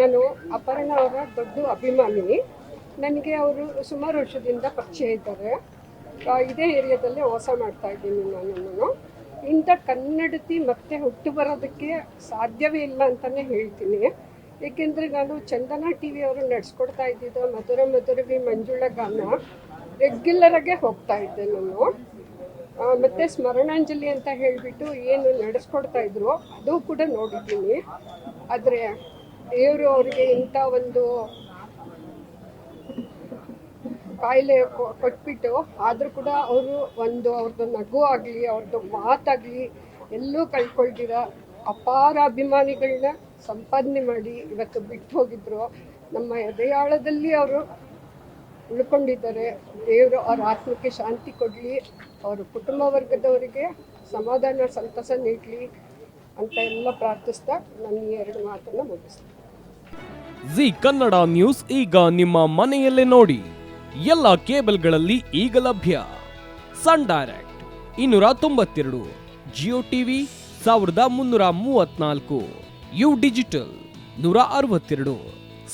ನಾನು ಅಪರ್ಣ ಅವರ ದೊಡ್ಡ ಅಭಿಮಾನಿ. ನನಗೆ ಅವರು ಸುಮಾರು ವರ್ಷದಿಂದ ಪರಿಚಯ ಇದ್ದಾರೆ. ಇದೇ ಏರಿಯಾದಲ್ಲೇ ವಾಸ ಮಾಡ್ತಾ ಇದ್ದೀನಿ ನಾನು ಇಂಥ ಕನ್ನಡತಿ ಮತ್ತೆ ಹುಟ್ಟು ಬರೋದಕ್ಕೆ ಸಾಧ್ಯವೇ ಇಲ್ಲ ಅಂತಲೇ ಹೇಳ್ತೀನಿ. ಏಕೆಂದರೆ ನಾನು ಚಂದನ ಟಿ ವಿ ಅವರು ನಡೆಸ್ಕೊಡ್ತಾ ಇದ್ದಿದ್ದು ಮಧುರ ಮಧುರವಿ ಮಂಜುಳ ಗಾನ ರೆಗ್ಯುಲರಾಗೆ ಹೋಗ್ತಾ ಇದ್ದೆ ನಾನು. ಮತ್ತೆ ಸ್ಮರಣಾಂಜಲಿ ಅಂತ ಹೇಳಿಬಿಟ್ಟು ಏನು ನಡೆಸ್ಕೊಡ್ತಾ ಇದ್ರು, ಅದು ಕೂಡ ನೋಡಿದ್ದೀನಿ. ಆದರೆ ದೇವರು ಅವರಿಗೆ ಇಂಥ ಒಂದು ಕಾಯಿಲೆ ಕೊಟ್ಬಿಟ್ಟು, ಆದರೂ ಕೂಡ ಅವರು ಒಂದು ಅವ್ರದ್ದು ನಗು ಆಗಲಿ ಅವ್ರದ್ದು ಮಾತಾಗಲಿ, ಎಲ್ಲೂ ಕಳ್ಕೊಳ್ದಿರ ಅಪಾರ ಅಭಿಮಾನಿಗಳನ್ನ ಸಂಪಾದನೆ ಮಾಡಿ ಇವತ್ತು ಬಿಟ್ಟು ಹೋಗಿದ್ರು. ನಮ್ಮ ಎದೆಯಾಳದಲ್ಲಿ ಅವರು ಉಳ್ಕೊಂಡಿದ್ದಾರೆ. ದೇವರು ಅವ್ರ ಆತ್ಮಕ್ಕೆ ಶಾಂತಿ ಕೊಡಲಿ. ಅವರು ಕುಟುಂಬ ವರ್ಗದವರಿಗೆ ಸಮಾಧಾನ ಸಂತಸ ನೀಡಲಿ. ಅಂತ ಎಲ್ಲ ಪ್ರಾರ್ಥಿಸ್ತಾ ನನ್ನ ಎರಡು ಮಾತನ್ನು ಮುಗಿಸ್ತೀನಿ. ಜಿ ಕನ್ನಡ ನ್ಯೂಸ್ ಈಗ ನಿಮ್ಮ ಮನೆಯಲ್ಲೇ ನೋಡಿ. ಎಲ್ಲ ಕೇಬಲ್ಗಳಲ್ಲಿ ಈಗ ಲಭ್ಯ. ಸನ್ ಡೈರೆಕ್ಟ್ ಇನ್ನೂರ ತೊಂಬತ್ತೆರಡು, ಜಿಯೋ ಟಿವಿ ಸಾವಿರದ ಮುನ್ನೂರ ಮೂವತ್ನಾಲ್ಕು ಯು ಡಿಜಿಟಲ್ ನೂರ ಅರವತ್ತೆರಡು,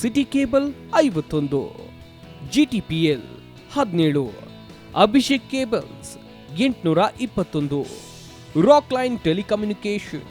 ಸಿಟಿ ಕೇಬಲ್ ಐವತ್ತೊಂದು ಜಿ ಟಿ ಪಿ ಎಲ್ ಹದಿನೇಳು, ಅಭಿಷೇಕ್ ಕೇಬಲ್ಸ್ ಎಂಟುನೂರ ಇಪ್ಪತ್ತೊಂದು, ರಾಕ್ ಲೈನ್ ಟೆಲಿಕಮ್ಯುನಿಕೇಶನ್